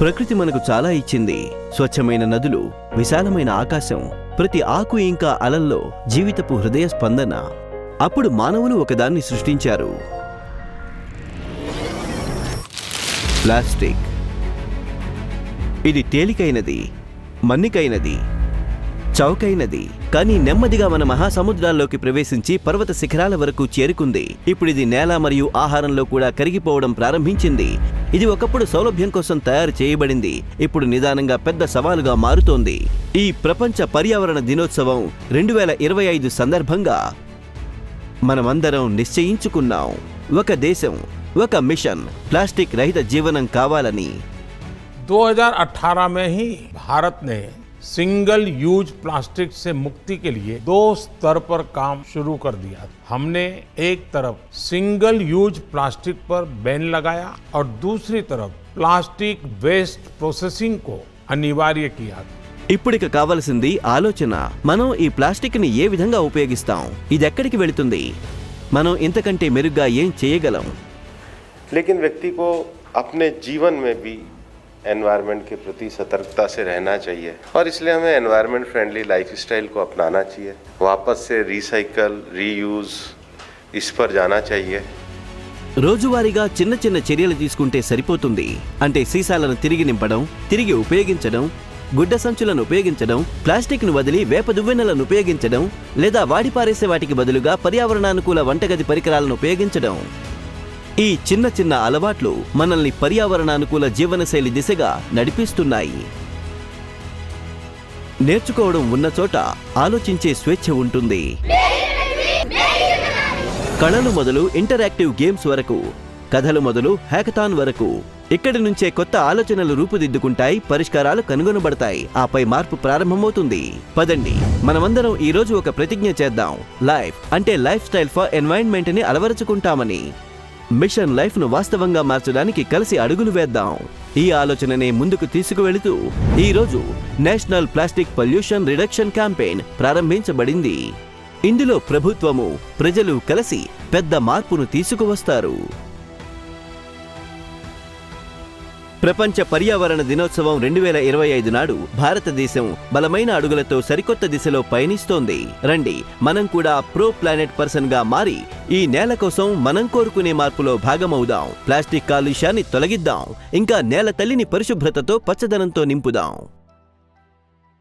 ప్రకృతి మనకు చాలా ఇచ్చింది. స్వచ్ఛమైన నదులు విశాలమైన ఆకాశం ప్రతి ఆకు ఇంకా అలల్లో జీవితపు హృదయ స్పందన. అప్పుడు మానవులు ఒకదాన్ని సృష్టించారు. ప్లాస్టిక్. ఇది తేలికైనది మన్నికైనది. చౌకైనది కానీ నెమ్మదిగా మన మహాసముద్రాల్లోకి ప్రవేశించి పర్వత శిఖరాల వరకు చేరుకుంది ఇప్పుడు ఇది నేల మరియు ఆహారంలో కూడా కరిగిపోవడం ప్రారంభించింది ఇది ఒకప్పుడు సౌలభ్యం కోసం తయారు చేయబడింది ఇప్పుడు నిదానంగా పెద్ద సవాలుగా మారుతోంది ఈ ప్రపంచ పర్యావరణ దినోత్సవం రెండు వేల ఇరవై ఐదు సందర్భంగా మనమందరం నిశ్చయించుకున్నాం ఒక దేశం ఒక మిషన్ ప్లాస్టిక్ రహిత జీవనం కావాలని 2018 में ही भारत ने सिंगल यूज प्लास्टिक से मुक्ति के लिए दो स्तर पर काम शुरू कर दिया हमने एक तरफ सिंगल यूज प्लास्टिक पर बैन लगाया और दूसरी तरफ प्लास्टिक वेस्ट प्रोसेसिंग को अनिवार्य किया ఇప్పుడిక కావలసింది ఆలోచన మనం ఈ ప్లాస్టిక్ ని ఏ విధంగా ఉపయోగిస్తాం ఇది ఎక్కడికి వెళుతుంది మనం ఇంతకంటే మెరుగ్గా ఏం చేయగలం लेकिन व्यक्ति को अपने जीवन में भी एनवायरनमेंट के प्रति सतर्कता से रहना चाहिए और इसलिए हमें एनवायरनमेंट फ्रेंडली लाइफस्टाइल को अपनाना चाहिए वापस से रिसाइकल रीयूज इस पर जाना चाहिए రోజువారీగా చిన్న చిన్న చర్యలు తీసుకుంటే సరిపోతుంది అంటే సీసాలను తిరిగి నింపడం తిరిగి ఉపయోగించడం గుడ్డ సంచులను ఉపయోగించడం ప్లాస్టిక్ ను వదిలి వేప దువ్వెనలను ఉపయోగించడం లేదా వాడి పారేసే వాటికి బదులుగా పర్యావరణానుకూల వంటగది పరికరాలను ఉపయోగించడం ఈ చిన్న చిన్న అలవాట్లు మనల్ని పర్యావరణానుకూల జీవనశైలి దిశగా నడిపిస్తున్నాయి. నేర్చుకోవడం ఉన్న చోట ఆలోచించే స్వేచ్ఛ ఉంటుంది. కళలు మొదలు ఇంటరాక్టివ్ గేమ్స్ వరకు కథలు మొదలు హ్యాకథాన్ వరకు. ఇక్కడి నుంచే కొత్త ఆలోచనలు రూపుదిద్దుకుంటాయి పరిష్కారాలు కనుగొనబడతాయి. ఆపై మార్పు ప్రారంభమవుతుంది. పదండి మనమందరం ఈ రోజు ఒక ప్రతిజ్ఞ చేద్దాం. లైఫ్ అంటే లైఫ్ స్టైల్ ఫర్ ఎన్వైరన్మెంట్ని అలవరుచుకుంటామని. మిషన్ లైఫ్ను వాస్తవంగా మార్చడానికి కలిసి అడుగులు వేద్దాం. ఈ ఆలోచననే ముందుకు తీసుకువెళుతూ ఈ రోజు national plastic pollution reduction campaign ప్రారంభించబడింది. ఇందులో ప్రభుత్వము ప్రజలు కలిసి పెద్ద మార్పును తీసుకువస్తారు. ప్రపంచ పర్యావరణ దినోత్సవం రెండు వేల ఇరవై ఐదు నాడు భారతదేశం బలమైన అడుగులతో సరికొత్త దిశలో పయనిస్తోంది. రండి మనం కూడా ప్రో ప్లానెట్ పర్సన్గా మారి ఈ నేల కోసం మనం కోరుకునే మార్పులో భాగమవుదాం. ప్లాస్టిక్ కాలుష్యాన్ని తొలగిద్దాం. ఇంకా నేల తల్లిని పరిశుభ్రతతో పచ్చదనంతో నింపుదాం.